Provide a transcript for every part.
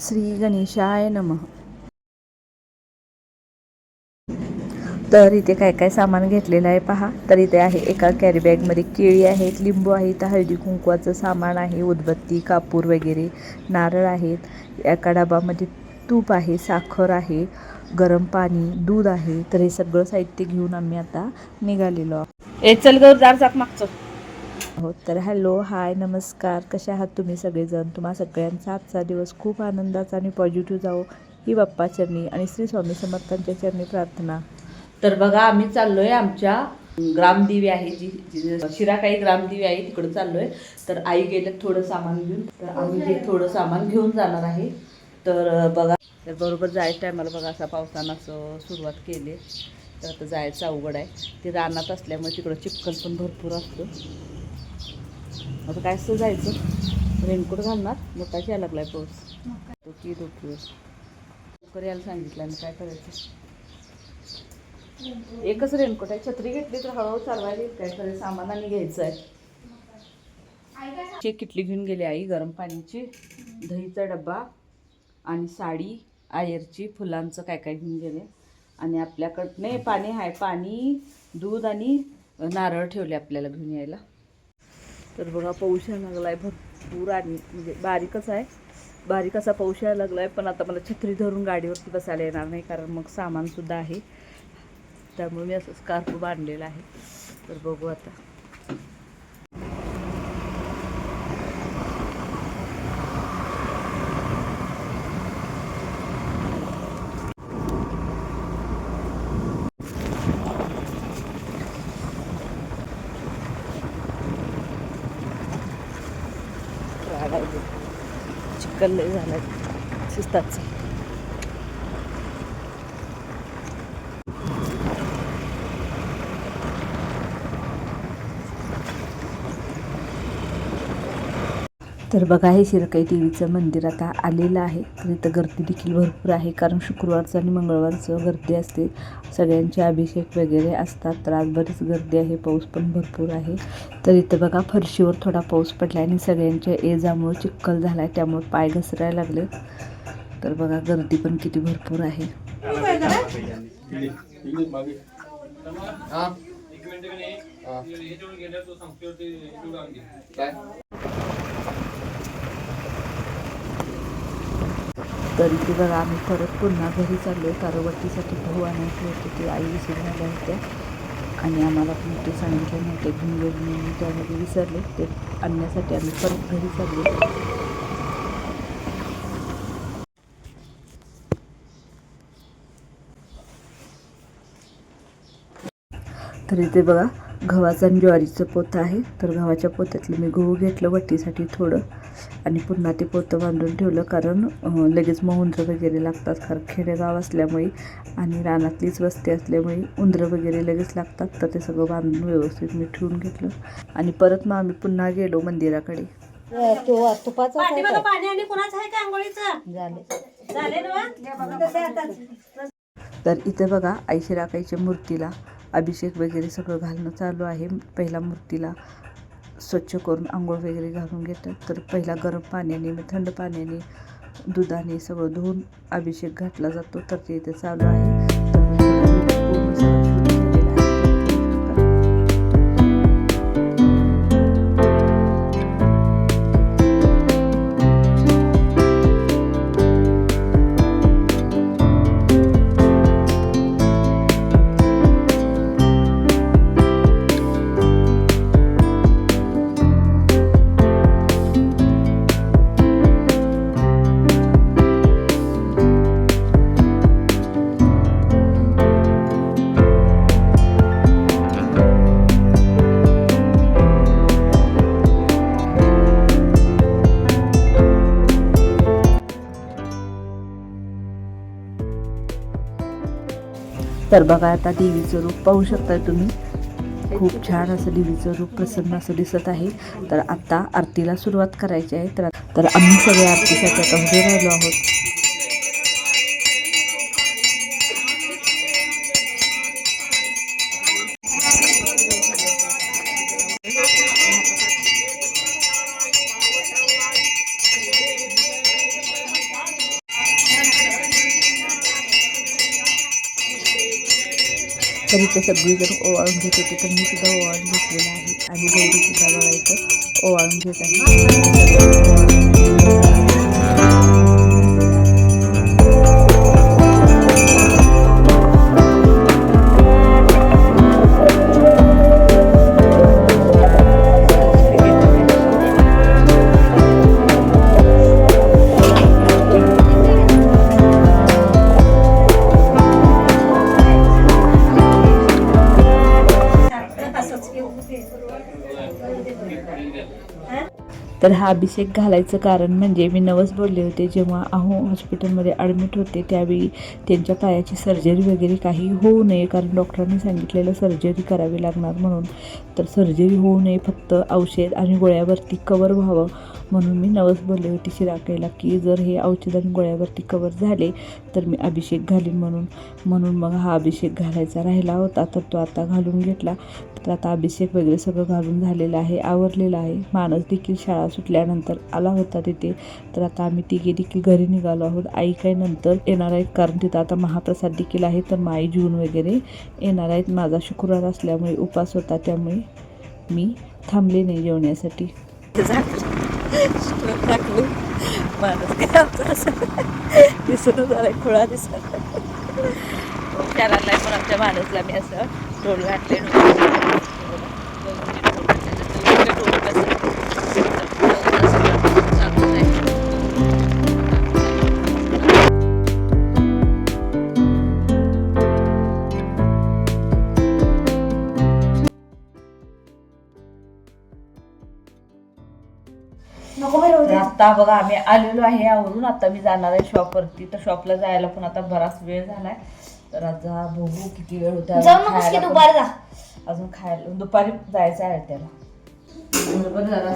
श्री गणेशाय नमः. तर इथे काय काय सामान घेतलेलं आहे पहा. तर इथे आहे एका कॅरीबॅगमध्ये केळी आहेत लिंबू आहे हळदी कुंकवाचं सामान आहे उदबत्ती कापूर वगैरे नारळ आहेत. एका डबामध्ये तूप आहे साखर आहे गरम पाणी दूध आहे. तर हे सगळं साहित्य घेऊन आम्ही आता निघालेलो आहोत. ए चल गर चाक मागचं. हो तर हॅलो हाय नमस्कार. कसे आहात तुम्ही सगळेजण? तुम्हा सगळ्यांचा आजचा दिवस खूप आनंदाचा आणि पॉझिटिव्ह जाओ ही बाप्पा चरणी आणि श्री स्वामी समर्थांच्या चरणी प्रार्थना. तर बघा आम्ही चाललोय आमच्या ग्रामदेवी आहे जी जी- शिराकाई ग्रामदेवी आहे तिकडे चाललोय. तर आई गेले थोडं सामान घेऊन. तर आम्ही हे थोडं सामान घेऊन जाणार आहे. तर बघा तर बरोबर जायच्या टायमाला बघा असा पावसानं असं सुरुवात केली. तर आता जायचं अवघड आहे. ते रानात असल्यामुळे तिकडं चिखल पण भरपूर असतो. आता काय असं जायचं. रेनकोट घालणार. मोठाच यायला लागलाय पाऊस. तो की डोकीवर लवकर यायला सांगितलं आणि काय करायचं? एकच रेनकोट आहे. छत्री घेतली तर हळूहळू चालवायला काय करायचं सामान आणि घ्यायचं आहे. ची किटली घेऊन गेली आई. गरम पाण्याची दहीचा डब्बा आणि साडी आयरची फुलांचं काय काय घेऊन गेले. आणि आपल्याकडं नाही पाणी आहे. पाणी दूध आणि नारळ ठेवले आपल्याला घेऊन यायला. तर बघा पाऊस यायला लागलाय भरपूर आणि म्हणजे बारीकच आहे. बारीक असा पाऊस यायला लागलाय पण आता मला छत्री धरून गाडीवरती बसायला येणार नाही कारण मग सामानसुद्धा आहे. त्यामुळे मी असं स्कार्फ बांधलेला आहे. तर बघू आता. चिकन लय झालं शिस्ताचं. तर बघा हे शिरकाई देवीचं मंदिर आता आलेलं आहे. तर इथं गर्दी देखील भरपूर आहे कारण शुक्रवारचं आणि मंगळवारचं गर्दी असते. सगळ्यांचे अभिषेक वगैरे असतात. तर आज बरीच गर्दी आहे पाऊस पण भरपूर आहे. तर इथं बघा फरशीवर थोडा पाऊस पडला आणि सगळ्यांच्या एजामुळे चिखल झाला आहे त्यामुळे पाय घसरायला लागले तर बघा गर्दी पण किती भरपूर आहे. तर इथे बघा आम्ही परत पुन्हा घरी चाललो कारण वट्टीसाठी गहू आणायचे होते. ते आई विसरून आल्या होत्या. आणि आम्हाला पण ते सांगितले नव्हते घेऊन गेले म्हणून त्यामध्ये विसरले. ते आणण्यासाठी आम्ही परत घरी चाललो तर इथे बघा गव्हाचं आणि ज्वारीचं पोतं आहे. तर गव्हाच्या पोत्यातलं मी गहू घेतलं. वट्टीसाठी थोडं. आणि पुन्हा ते पोतं बांधून ठेवलं कारण लगेच मग उंदरं वगैरे लागतात. कारण खेडेगाव असल्यामुळे आणि रानातलीच वस्ती असल्यामुळे उंदरं वगैरे लगेच लागतात. तर ते सगळं बांधून व्यवस्थित मी ठेवून घेतलं. आणि परत मग आम्ही पुन्हा गेलो मंदिराकडे. पाठीमागं पाणी आणि कुणाचं आहे का आंघोळीचं? झाले. ना तर इथे बघा आईशी राखायच्या मूर्तीला अभिषेक वगैरे सगळं घालणं चालू आहे. पहिला मूर्तीला स्वच्छ करून आंघोळ वगैरे घालून घेतात. तर पहिला गरम पाण्याने मग थंड पाण्याने दुधाने सगळं धुवून अभिषेक घातला जातो. तर ते इथे चालू आहे. तर तर बघा आता देवीचं रूप पाहू शकता तुम्ही. खूप छान असं देवीचं रूप प्रसन्न असं दिसत आहे. तर आता आरतीला सुरुवात करायची आहे. तर तर आम्ही सगळे आरतीसाठी आता उभे राहिलो आहोत. तर इथे सगळीजण ओवाळून घेत होते तर मी सुद्धा ओवाळून घेतलेला आहे. आणि गौरी सुद्धा बघा इथं ओवाळून घेत आहे. तर हा अभिषेक घालायचं कारण म्हणजे मी नवस बोलले होते जेव्हा अहो हॉस्पिटलमध्ये ॲडमिट होते त्यावेळी त्यांच्या पायाची सर्जरी वगैरे काही होऊ नये कारण डॉक्टरांनी सांगितलेलं सर्जरी करावी लागणार म्हणून. तर सर्जरी होऊ नये फक्त औषध आणि गोळ्यावरती कवर व्हावं म्हणून मी नवस बोलले होते शिराकेला की जर हे औषध आणि गोळ्यावरती कवर झाले तर मी अभिषेक घालीन म्हणून. म्हणून मग हा अभिषेक घालायचा राहिला होता तर तो आता घालून घेतला. तर आता अभिषेक वगैरे सगळं घालून झालेलं आहे आवरलेलं आहे. मानस देखील शाळा सुटल्यानंतर आला होता तिथे. तर आता आम्ही तिघे देखील घरी निघालो आहोत. आई काय नंतर येणार आहेत कारण तिथं आता महाप्रसाद देखील आहे. तर माई जून वगैरे येणार आहेत. माझा शुक्रवार असल्यामुळे उपास होता त्यामुळे मी थांबले नाही जेवण्यासाठी. टाकली माणूस काय आमचा असं दिसून झालाय खुळा दिसत चारायला पण आमच्या माणूसला मी असं टोल घातले टोल कसं आता बघा आम्ही आलेलो आहे आवरून. आता मी जाणार आहे शॉपवरती तर शॉपला जायला पण आता बराच वेळ झालाय. तर आता बघू किती वेळ होता जाऊ नकोस की खायला पण- दुपारी जा. अजून खायला दुपारी जायचं आहे त्याला. बरोबर जरा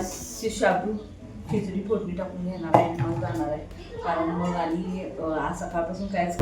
शाबू खिचडी फोडणी टाकून घेणार आहे मग जाणार आहे. कारण मग आणि आज सकाळपासून कायच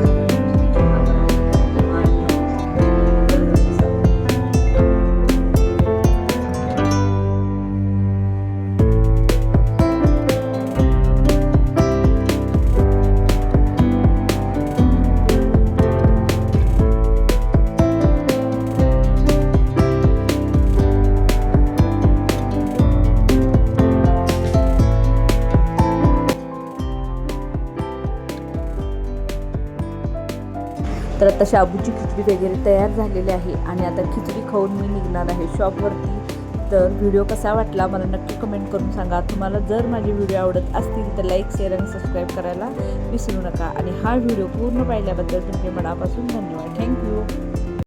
आता शाबूची खिचडी वगैरे तयार झालेली आहे आणि आता खिचडी खाऊन मी निघणार आहे शॉपवरती तर व्हिडिओ कसा वाटला मला नक्की कमेंट करून सांगा. तुम्हाला जर माझे व्हिडिओ आवडत असतील तर लाईक शेअर आणि सबस्क्राईब करायला विसरू नका. आणि हा व्हिडिओ पूर्ण पाहिल्याबद्दल तुमच्या मनापासून धन्यवाद.